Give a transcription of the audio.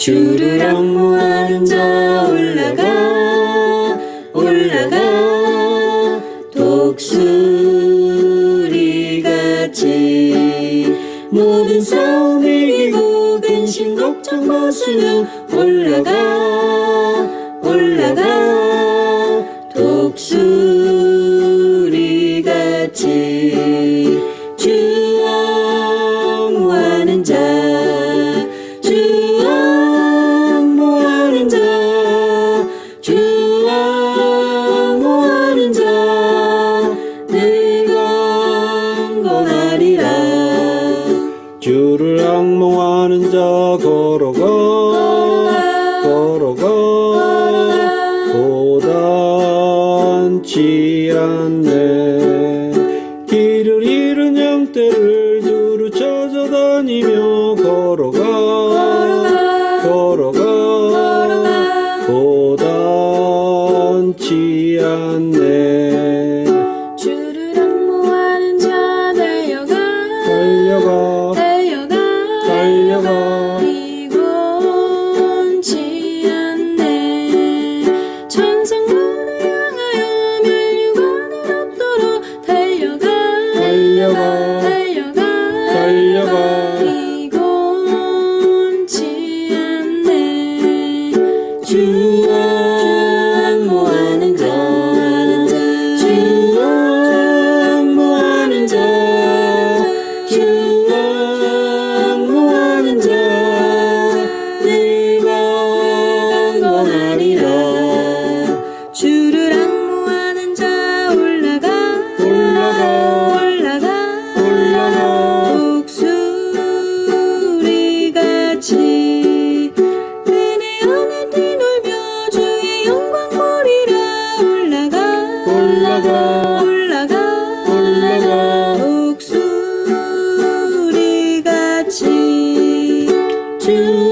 주르륵 모아는 자 올라가 올라가. 독수리같이 모든 싸움을 이기고 근심 걱정 벗으며 올라가 올라가 하리라. 주를 악몽하는 자 걸어가. 걸어가. 고단치 않네. 길을 잃은 양떼를 두루 찾아다니며 걸어가. 걸어가. 고단치 않네. 주 달려가 달려가 달려가. 이곤치 않네. 천상문을 향하여 멸류관을 앞도로 달려가. 달려가. 달려가. 달려가. 이곤치 않네. 주와 to